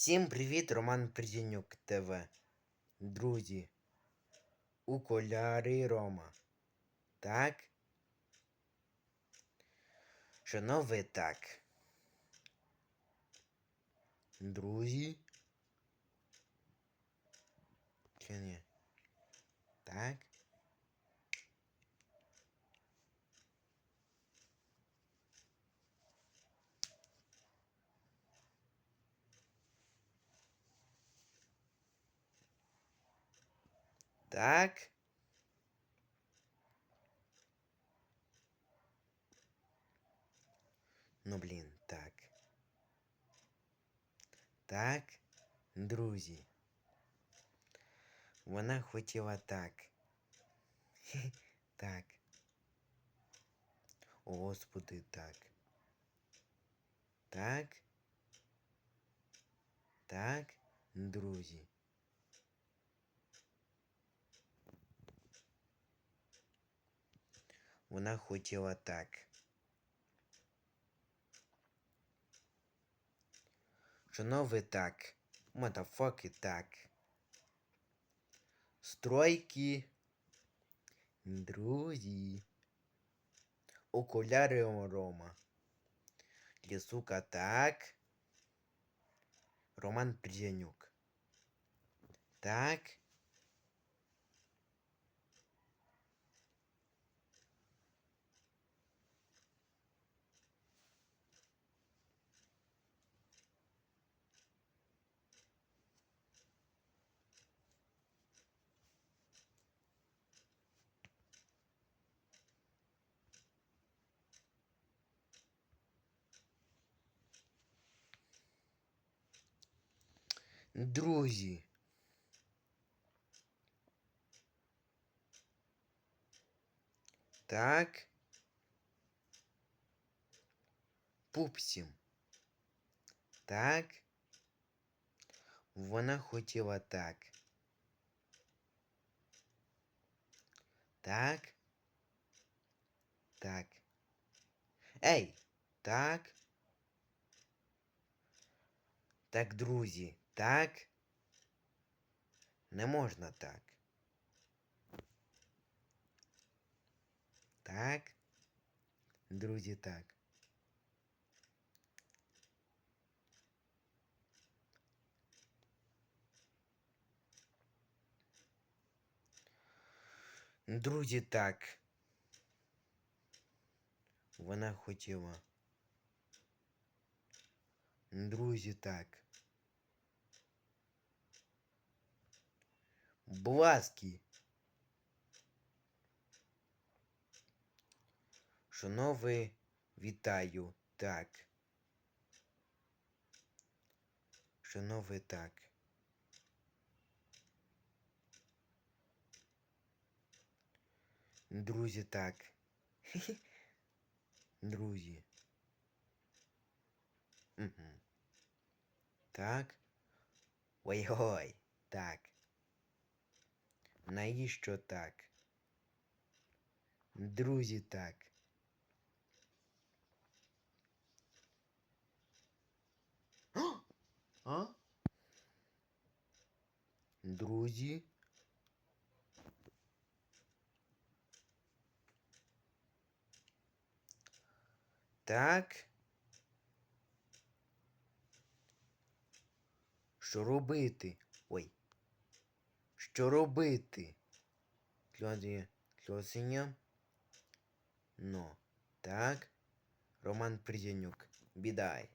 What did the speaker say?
Всім привіт, Роман Придянюк ТВ. Друзі. Окуляри Рома. Так? Шановні так. Друзі. Так. Ну, блін, так. Так, друзі. Вона хотіла так. Так. О, Господи, так. Так. Так, друзі. Вона хотіла так. Шановні так. Мадафаки так. Стройки. Друзі. Окуляри Рома. Лісука так. Роман Прянюк. Так. Друзі. Так. Пупсім. Так. Вона хотіла так. Так. Так. Ей! Так. Так, друзі, так. Не можна так. Так. Друзі, так. Друзі, так. Вона хотіла. Друзі, так. Бласки. Шановні, вітаю. Так. Шановні, так. Друзі, так. Друзі. Угу. Так. Ой-ой, так. Навіщо так? Друзі, так. А? Друзі. Так. Що робити? Ой. Що робити? Кльоді, кльосеня. Ну, так. Роман Придянюк. Бідай.